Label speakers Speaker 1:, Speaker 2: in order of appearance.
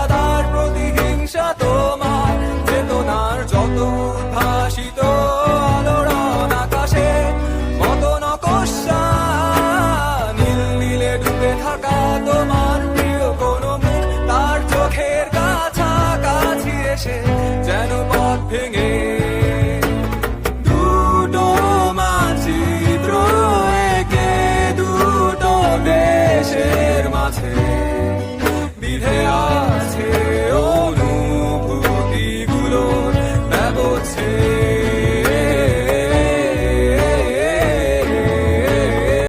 Speaker 1: নিরাধার প্রতিহিংসা তোমার চেতনার যত উদ্ভাসিত আলোড়ন আকাশে মতন কষা নীল নীলে ডুবে থাকা তোমার প্রিয় কোনো মুখ তার চোখের কাছাকাছি এসে যেন পথ ভেঙে você.